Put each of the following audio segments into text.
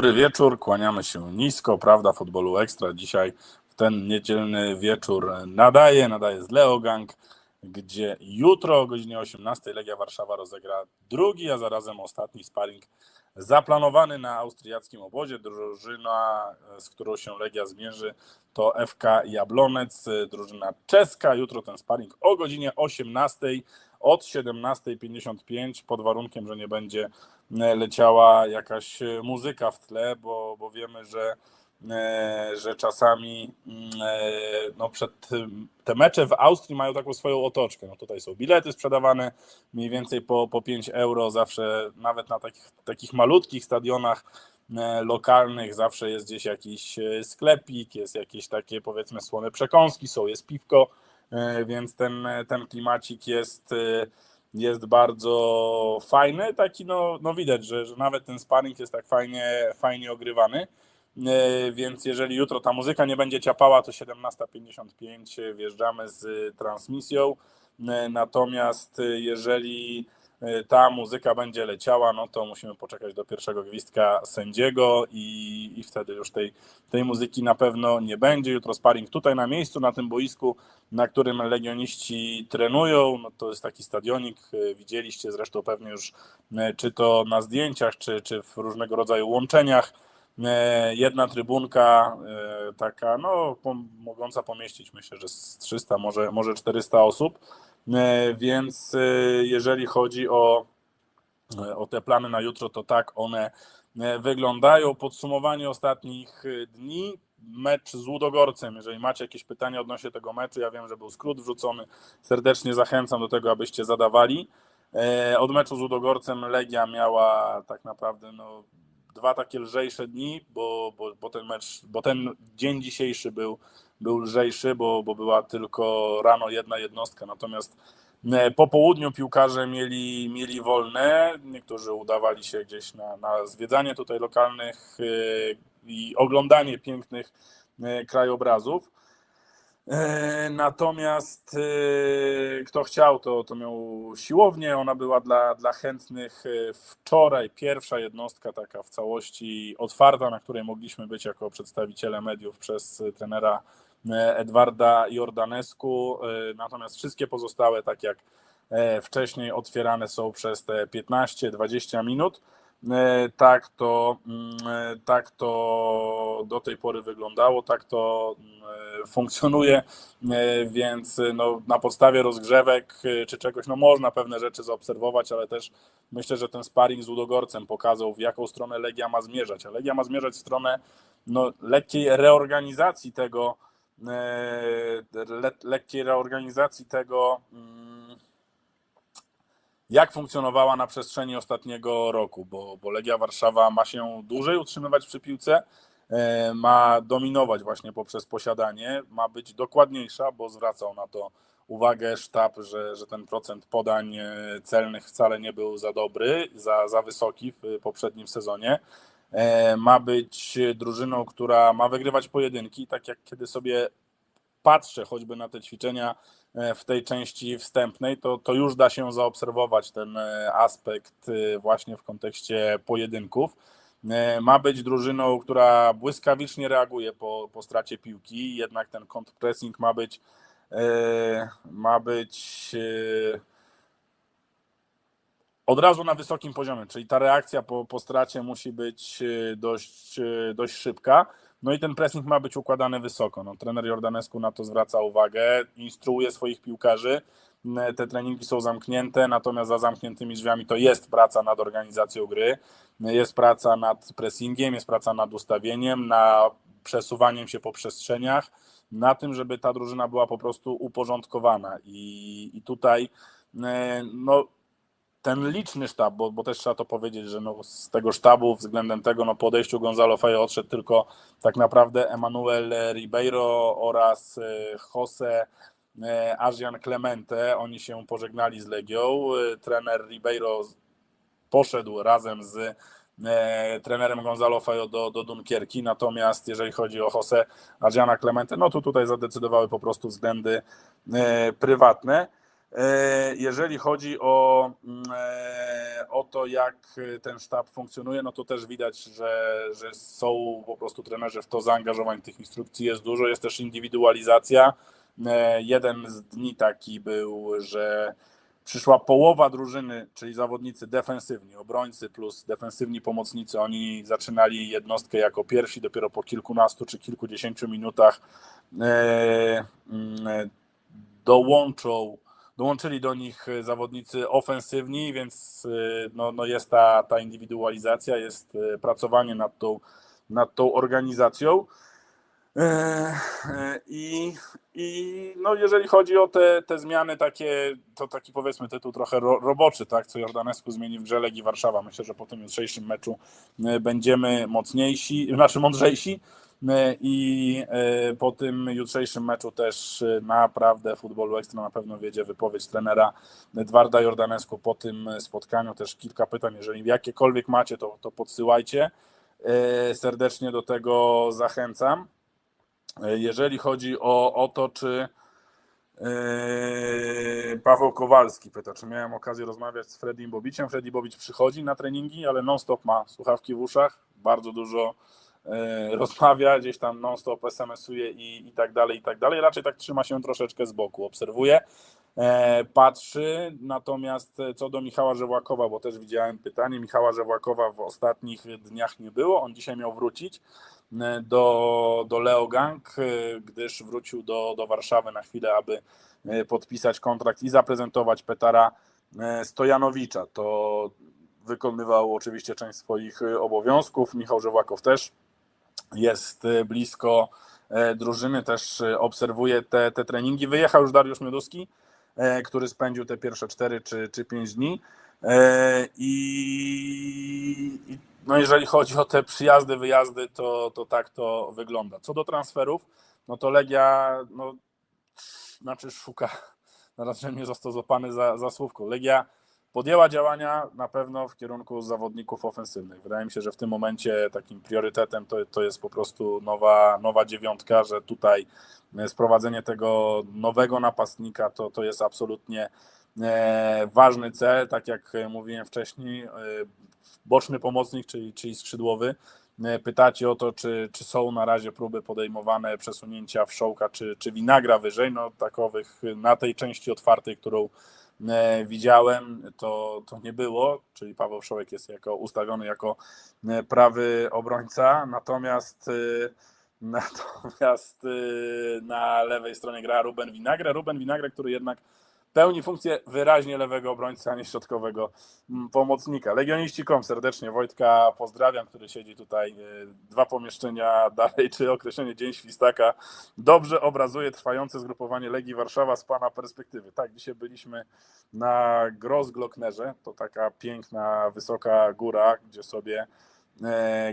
Dobry wieczór, kłaniamy się nisko, prawda, futbolu ekstra. Dzisiaj w ten niedzielny wieczór nadaje, nadaje z Leogang, gdzie jutro o godzinie 18 Legia Warszawa rozegra drugi, a zarazem ostatni sparring zaplanowany na austriackim obozie. Drużyna, z którą się Legia zmierzy, to FK Jablonec, drużyna czeska. Jutro ten sparring o godzinie 18 od 17.55 pod warunkiem, że nie będzie leciała jakaś muzyka w tle, bo, bo wiemy, że, e, że czasami e, no przed te mecze w Austrii mają taką swoją otoczkę. No tutaj są bilety sprzedawane mniej więcej po, po 5 euro, zawsze nawet na takich, takich malutkich stadionach e, lokalnych zawsze jest gdzieś jakiś sklepik, jest jakieś takie powiedzmy słone przekąski, są, jest piwko, więc ten, ten klimacik jest jest bardzo fajny, taki no, no widać, że, że nawet ten sparring jest tak fajnie, fajnie ogrywany, e, więc jeżeli jutro ta muzyka nie będzie ciapała, to 17.55 wjeżdżamy z transmisją, e, natomiast jeżeli E, ta muzyka będzie leciała, no to musimy poczekać do pierwszego gwizdka sędziego i, i wtedy już tej, tej muzyki na pewno nie będzie. Jutro sparring tutaj na miejscu, na tym boisku, na którym legioniści trenują. No to jest taki stadionik, e, widzieliście zresztą pewnie już e, czy to na zdjęciach, czy, czy w różnego rodzaju łączeniach. Jedna trybunka taka, no mogąca pomieścić myślę, że z 300, może, może 400 osób więc e, jeżeli chodzi o, e, o te plany na jutro, to tak one wyglądają. Podsumowanie ostatnich dni. Mecz z Łudogorcem. Jeżeli macie jakieś pytania odnośnie tego meczu, ja wiem, że był skrót wrzucony. Serdecznie zachęcam do tego, abyście zadawali. Od meczu z Łudogorcem Legia miała tak naprawdę no, dwa takie lżejsze dni, bo, bo, bo ten mecz, bo ten dzień dzisiejszy był był lżejszy, bo, bo była tylko rano jedna jednostka, natomiast e, po południu piłkarze mieli, mieli wolne, niektórzy udawali się gdzieś na, na zwiedzanie tutaj lokalnych e, i oglądanie pięknych e, krajobrazów. Natomiast kto chciał, to, to miał siłownię. Ona była dla, dla chętnych wczoraj pierwsza jednostka taka w całości otwarta, na której mogliśmy być jako przedstawiciele mediów przez trenera Edwarda Jordanesku, e, natomiast wszystkie pozostałe, tak jak e, wcześniej, otwierane są przez te 15-20 minut. Tak to, mm, tak to do tej pory wyglądało, tak to mm, funkcjonuje, więc no, na podstawie rozgrzewek czy czegoś, no można pewne rzeczy zaobserwować, ale też myślę, że ten sparring z Udogorcem pokazał, w jaką stronę Legia ma zmierzać, a Legia ma zmierzać w stronę no, lekkiej reorganizacji tego, E, le, lekkiej reorganizacji tego, mm, jak funkcjonowała na przestrzeni ostatniego roku, bo, bo Legia Warszawa ma się dłużej utrzymywać przy piłce, e, ma dominować właśnie poprzez posiadanie, ma być dokładniejsza, bo zwracał na to uwagę sztab, że, że ten procent podań e, celnych wcale nie był za dobry, za, za wysoki w poprzednim sezonie. E, ma być drużyną, która ma wygrywać pojedynki, tak jak kiedy sobie patrzę choćby na te ćwiczenia e, w tej części wstępnej, to, to już da się zaobserwować ten e, aspekt właśnie w kontekście pojedynków. Ma być drużyną, która błyskawicznie reaguje po, po stracie piłki, jednak ten kontrpressing ma być ma być od razu na wysokim poziomie, czyli ta reakcja po, po stracie musi być e, dość, e, dość szybka. No i ten pressing ma być układany wysoko. No, trener Jordanescu na to zwraca uwagę, instruuje swoich piłkarzy. Te treningi są zamknięte, natomiast za zamkniętymi drzwiami to jest praca nad organizacją gry, jest praca nad pressingiem, jest praca nad ustawieniem, na przesuwaniem się po przestrzeniach, na tym, żeby ta drużyna była po prostu uporządkowana. I, i tutaj e, no, ten liczny sztab, bo, bo też trzeba to powiedzieć, że no z tego sztabu względem tego no po odejściu Gonzalo Fejo odszedł tylko tak naprawdę Emanuel Ribeiro oraz e, Jose e, Adrian Clemente. Oni się pożegnali z Legią. E, trener Ribeiro poszedł razem z trenerem Gonzalo Fejo do, do Dunkierki, natomiast jeżeli chodzi o Jose Adriana Clemente, no to tutaj zadecydowały po prostu względy prywatne. E, Jeżeli chodzi o, mm, e, o to, jak ten sztab funkcjonuje, no to też widać, że, że są po prostu trenerzy w to zaangażowani. Tych instrukcji jest dużo, jest też indywidualizacja. E, Jeden z dni taki był, że przyszła połowa drużyny, czyli zawodnicy defensywni, obrońcy plus defensywni pomocnicy. Oni zaczynali jednostkę jako pierwsi, dopiero po kilkunastu czy kilkudziesięciu minutach mm, dołączą dołączyli do nich zawodnicy ofensywni, więc y, no, no jest ta, ta indywidualizacja, jest y, pracowanie nad tą, nad tą organizacją. E, e, I, I no jeżeli chodzi o te, te zmiany takie, to taki powiedzmy tytuł trochę ro, roboczy, tak, co Jordanesku zmieni w grze Legii Warszawa. Myślę, że po tym jutrzejszym meczu e, będziemy mocniejsi, znaczy mądrzejsi, i po tym jutrzejszym meczu też naprawdę futbolu ekstra na pewno wiedzie wypowiedź trenera Edwarda Jordanesku po tym spotkaniu. Też kilka pytań, jeżeli jakiekolwiek macie, to, to podsyłajcie. Serdecznie do tego zachęcam. Jeżeli chodzi o, o to, czy Yy, Paweł Kowalski pyta, czy miałem okazję rozmawiać z Fredim Bobiciem. Freddy Bobic przychodzi na treningi, ale non-stop ma słuchawki w uszach, bardzo dużo rozmawia, gdzieś tam non-stop SMS-uje i, i tak dalej, i tak dalej. Raczej tak trzyma się troszeczkę z boku, obserwuje, e, patrzy. Natomiast co do Michała Żewłakowa, bo też widziałem pytanie, Michała Żewłakowa w ostatnich dniach nie było, on dzisiaj miał wrócić do, do Leo Gang, gdyż wrócił do, do Warszawy na chwilę, aby podpisać kontrakt i zaprezentować Petara Stojanowicza. To wykonywał oczywiście część swoich obowiązków. Michał Żewłakow też jest blisko drużyny, też obserwuje te, te treningi. Wyjechał już Dariusz Mioduski, który spędził te pierwsze 4 czy, czy 5 dni. I, no jeżeli chodzi o te przyjazdy, wyjazdy, to, to tak to wygląda. Co do transferów, no to Legia, no, znaczy szuka, zaraz mnie złapany za, za słówko. Legia podjęła działania na pewno w kierunku zawodników ofensywnych. Wydaje mi się, że w tym momencie takim priorytetem to, to jest po prostu nowa, nowa dziewiątka, że tutaj sprowadzenie tego nowego napastnika to, to jest absolutnie e, ważny cel, tak jak mówiłem wcześniej, e, boczny pomocnik, czyli, czyli skrzydłowy. Pytacie o to, czy, czy są na razie próby podejmowane przesunięcia w Szołka czy, czy Winagra wyżej. No takowych na tej części otwartej, którą e, widziałem, to, to nie było, czyli Paweł Wszołek jest jako, ustawiony jako e, prawy obrońca, natomiast e, natomiast na lewej stronie gra Ruben Winagre, Ruben Winagre, który jednak pełni funkcję wyraźnie lewego obrońcy, a nie środkowego mm, pomocnika. Legioniści.com serdecznie Wojtka pozdrawiam, który siedzi tutaj e, dwa pomieszczenia dalej, czy określenie Dzień Świstaka dobrze obrazuje trwające zgrupowanie Legii Warszawa z Pana perspektywy. Tak, dzisiaj byliśmy na Grossglocknerze, to taka piękna, wysoka góra, gdzie sobie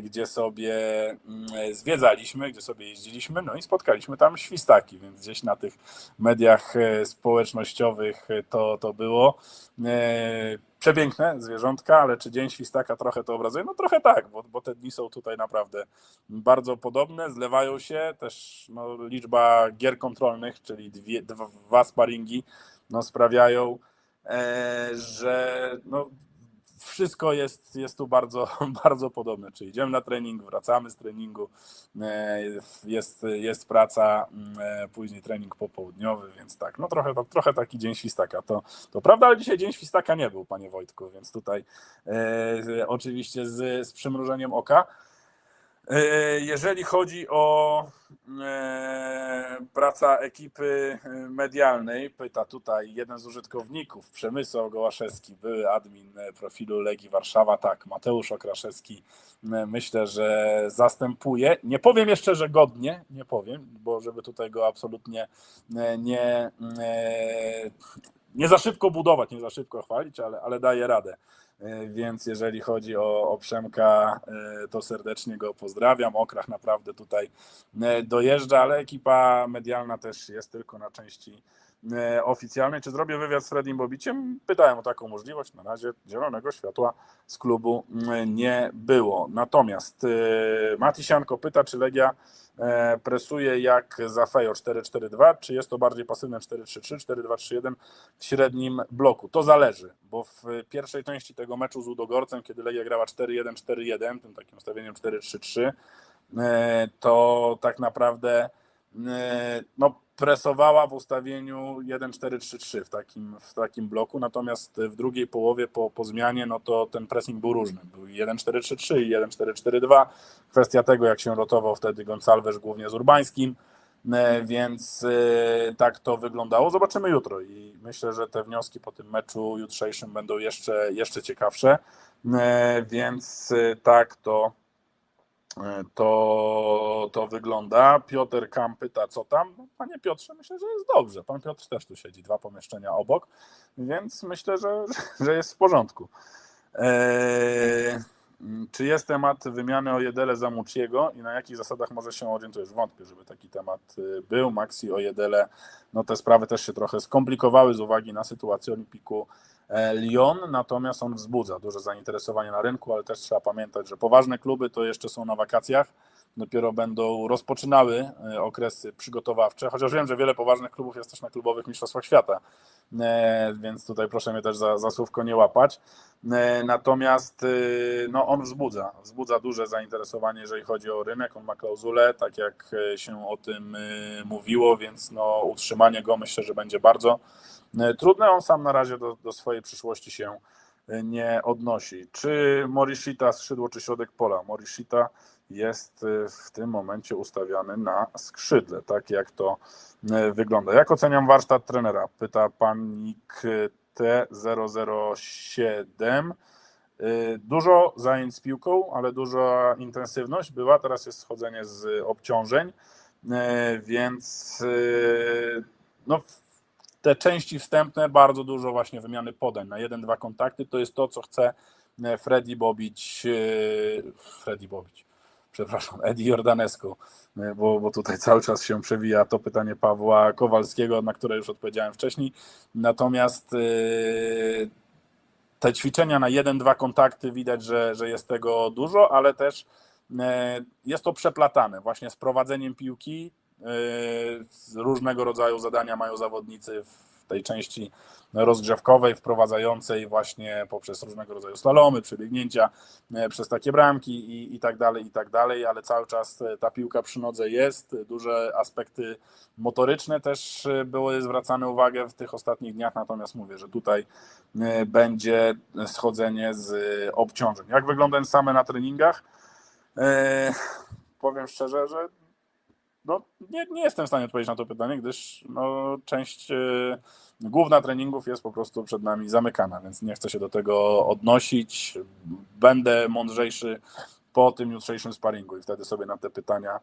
gdzie sobie mm, zwiedzaliśmy, gdzie sobie jeździliśmy, no i spotkaliśmy tam świstaki, więc gdzieś na tych mediach e, społecznościowych to, to było. E, przepiękne zwierzątka, ale czy Dzień Świstaka trochę to obrazuje? No trochę tak, bo, bo te dni są tutaj naprawdę bardzo podobne, zlewają się, też no, liczba gier kontrolnych, czyli dwie, dwa sparingi, no, sprawiają, że no, wszystko jest, jest tu bardzo, bardzo podobne. Czyli idziemy na trening, wracamy z treningu, e, jest, jest praca, mm, e, później trening popołudniowy, więc tak, no trochę, trochę taki dzień świstaka. To, to prawda, ale dzisiaj dzień świstaka nie był, panie Wojtku, więc tutaj e, oczywiście z, z przymrużeniem oka. E, jeżeli chodzi o e, praca ekipy medialnej, pyta tutaj jeden z użytkowników, Przemysł Gołaszewski, były admin profilu Legii Warszawa. Tak, Mateusz Okraszewski myślę, że zastępuje. Nie powiem jeszcze, że godnie, nie powiem, bo żeby tutaj go absolutnie nie, nie za szybko budować, nie za szybko chwalić, ale, ale daje radę. E, więc jeżeli chodzi o, o Przemka, e, to serdecznie go pozdrawiam. Okrach naprawdę tutaj e, dojeżdża, ale ekipa medialna też jest tylko na części oficjalnej. Czy zrobię wywiad z Fredim Bobiciem? Pytałem o taką możliwość. Na razie zielonego światła z klubu mm, nie było. Natomiast e, Matisianko pyta, czy Legia e, presuje jak za Fejo 4-4-2, czy jest to bardziej pasywne 4-3-3, 4-2-3-1 w średnim bloku. To zależy, bo w pierwszej części tego meczu z Udogorcem, kiedy Legia grała 4-1-4-1, tym takim ustawieniem 4-3-3, e, to tak naprawdę e, no, presowała w ustawieniu 1-4-3-3 w takim, w takim bloku, natomiast w drugiej połowie po, po zmianie, no to ten pressing był różny. Był 1-4-3-3 i 1-4-4-2. Kwestia tego, jak się rotował wtedy Gonçalves głównie z Urbańskim, E, więc e, tak to wyglądało. Zobaczymy jutro i myślę, że te wnioski po tym meczu jutrzejszym będą jeszcze, jeszcze ciekawsze, E, więc tak to, to, to wygląda. Piotr Kam pyta, co tam? No, Panie Piotrze, myślę, że jest dobrze. Pan Piotr też tu siedzi, dwa pomieszczenia obok, więc myślę, że, że jest w porządku. E, czy jest temat wymiany Ojedele za Muciego i na jakich zasadach może się orientujesz? Wątpię, żeby taki temat y, był. Maxi Ojedele, no te sprawy też się trochę skomplikowały z uwagi na sytuację Olimpiku Lyon, natomiast on wzbudza duże zainteresowanie na rynku, ale też trzeba pamiętać, że poważne kluby to jeszcze są na wakacjach, dopiero będą rozpoczynały e, okresy przygotowawcze, chociaż wiem, że wiele poważnych klubów jest też na klubowych mistrzostwach świata, E, więc tutaj proszę mnie też za, za słówko nie łapać. E, Natomiast y, no, on wzbudza, wzbudza duże zainteresowanie, jeżeli chodzi o rynek. On ma klauzulę, tak jak e, się o tym mówiło, więc no, utrzymanie go myślę, że będzie bardzo e, trudne. On sam na razie do, do swojej przyszłości się e, nie odnosi. Czy Morishita skrzydło, czy środek pola? Morishita jest e, w tym momencie ustawiany na skrzydle, tak jak to e, wygląda. Jak oceniam warsztat trenera? Pyta panik T007. Y, Dużo zajęć z piłką, ale duża intensywność była. Teraz jest schodzenie z obciążeń, y, więc y, no, te części wstępne, bardzo dużo właśnie wymiany podań na jeden, dwa kontakty. To jest to, co chce Freddy Bobić. Freddy Bobić. Przepraszam, Edi Jordanescu, bo, bo tutaj cały czas się przewija to pytanie Pawła Kowalskiego, na które już odpowiedziałem wcześniej. Natomiast yy, te ćwiczenia na jeden, dwa kontakty widać, że, że jest tego dużo, ale też e, jest to przeplatane właśnie z prowadzeniem piłki. e, Różnego rodzaju zadania mają zawodnicy w tej części rozgrzewkowej, wprowadzającej właśnie poprzez różnego rodzaju slalomy, przebiegnięcia, e, przez takie bramki i, i tak dalej, i tak dalej, ale cały czas e, ta piłka przy nodze jest. Duże aspekty motoryczne też e, były zwracane uwagę w tych ostatnich dniach, natomiast mówię, że tutaj będzie schodzenie z obciążeń. Jak wygląda same na treningach? Powiem szczerze, że no, nie, nie jestem w stanie odpowiedzieć na to pytanie, gdyż no, część e, główna treningów jest po prostu przed nami zamykana, więc nie chcę się do tego odnosić. Będę mądrzejszy po tym jutrzejszym sparingu i wtedy sobie na te pytania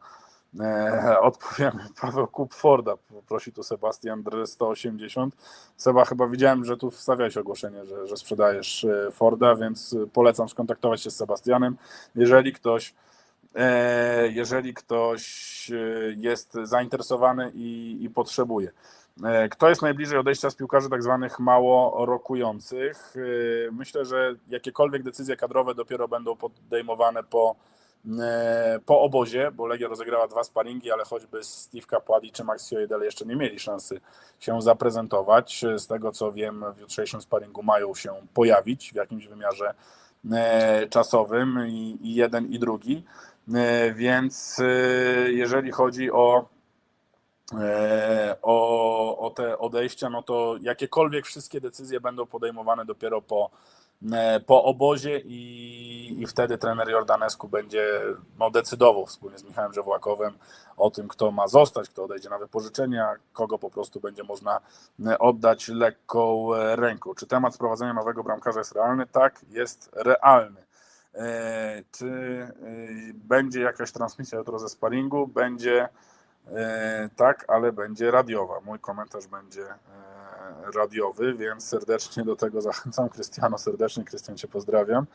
e, odpowiemy. Paweł Kupforda, prosi tu Sebastian Dr 180. Seba, chyba widziałem, że tu wstawiałeś ogłoszenie, że, że sprzedajesz e, Forda, więc polecam skontaktować się z Sebastianem. Jeżeli ktoś e, jeżeli ktoś e, jest zainteresowany i, i potrzebuje. E, Kto jest najbliżej odejścia z piłkarzy tak zwanych mało rokujących? E, Myślę, że jakiekolwiek decyzje kadrowe dopiero będą podejmowane po, e, po obozie, bo Legia rozegrała dwa sparingi, ale choćby Steve Capładi czy Maxi Ojedel jeszcze nie mieli szansy się zaprezentować. Z tego co wiem, w jutrzejszym sparingu mają się pojawić w jakimś wymiarze e, czasowym i jeden i drugi. E, Więc e, jeżeli chodzi o, e, o, o te odejścia, no to jakiekolwiek wszystkie decyzje będą podejmowane dopiero po, po obozie i, i wtedy trener Jordanescu będzie no, decydował wspólnie z Michałem Żewłakowem o tym, kto ma zostać, kto odejdzie na wypożyczenie, a kogo po prostu będzie można oddać lekką ręką. Czy temat sprowadzenia nowego bramkarza jest realny? Tak, jest realny. E, Czy e, będzie jakaś transmisja jutro ze sparingu? Będzie e, tak, ale będzie radiowa. Mój komentarz będzie e, radiowy, więc serdecznie do tego zachęcam. Krystiano, serdecznie, Krystian Cię pozdrawiam.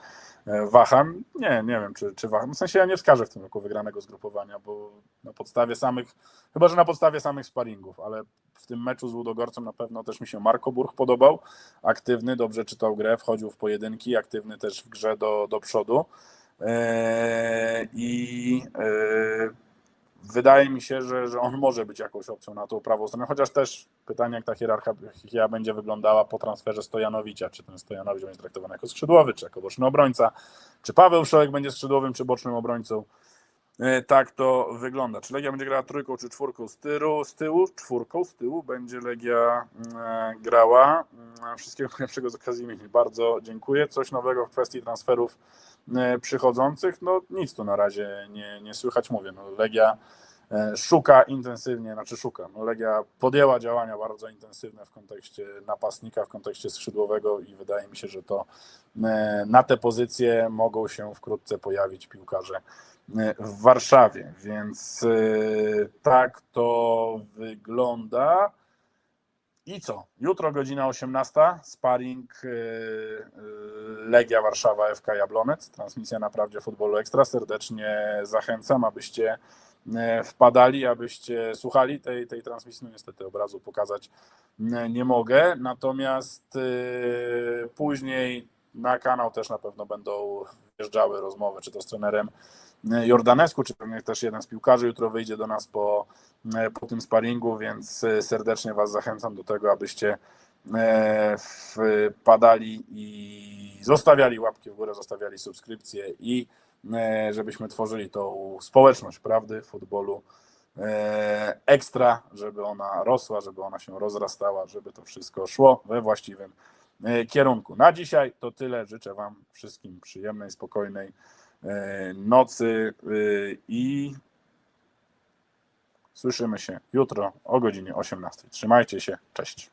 E, Waham? Nie, nie wiem, czy, czy waham. W sensie ja nie wskażę w tym roku wygranego zgrupowania, bo na podstawie samych, chyba że na podstawie samych sparingów, ale w tym meczu z Ludogorcem na pewno też mi się Marko Burch podobał. Aktywny, dobrze czytał grę, wchodził w pojedynki, aktywny też w grze do, do przodu. E, I e, wydaje mi się, że, że on może być jakąś opcją na tą prawą stronę, chociaż też pytanie, jak ta hierarchia będzie wyglądała po transferze Stojanowicza, czy ten Stojanowicz będzie traktowany jako skrzydłowy, czy jako boczny obrońca, czy Paweł Szołek będzie skrzydłowym, czy bocznym obrońcą. E, Tak to wygląda. Czy Legia będzie grała trójką, czy czwórką z tyłu? Z tyłu czwórką z tyłu będzie Legia e, grała. E, Wszystkiego najlepszego z okazji imienia. Bardzo dziękuję. Coś nowego w kwestii transferów e, przychodzących? No nic tu na razie nie, nie słychać. Mówię, no Legia szuka intensywnie, znaczy szuka. No Legia podjęła działania bardzo intensywne w kontekście napastnika, w kontekście skrzydłowego i wydaje mi się, że to na te pozycje mogą się wkrótce pojawić piłkarze w Warszawie, więc e, tak to wygląda. I co? Jutro godzina 18, sparring e, e, Legia Warszawa FK Jablonec, transmisja na Prawdzie Futbolu Ekstra. Serdecznie zachęcam, abyście e, wpadali, abyście słuchali tej, tej transmisji. No niestety obrazu pokazać e, nie mogę, natomiast e, później na kanał też na pewno będą wjeżdżały rozmowy, czy to z trenerem e, Jordanesku, czy pewnie też jeden z piłkarzy jutro wyjdzie do nas po, e, po tym sparingu, więc e, serdecznie Was zachęcam do tego, abyście e, wpadali i zostawiali łapki w górę, zostawiali subskrypcje i żebyśmy tworzyli tą społeczność prawdy futbolu ekstra, żeby ona rosła, żeby ona się rozrastała, żeby to wszystko szło we właściwym kierunku. Na dzisiaj to tyle. Życzę Wam wszystkim przyjemnej, spokojnej nocy e, i słyszymy się jutro o godzinie 18. Trzymajcie się. Cześć.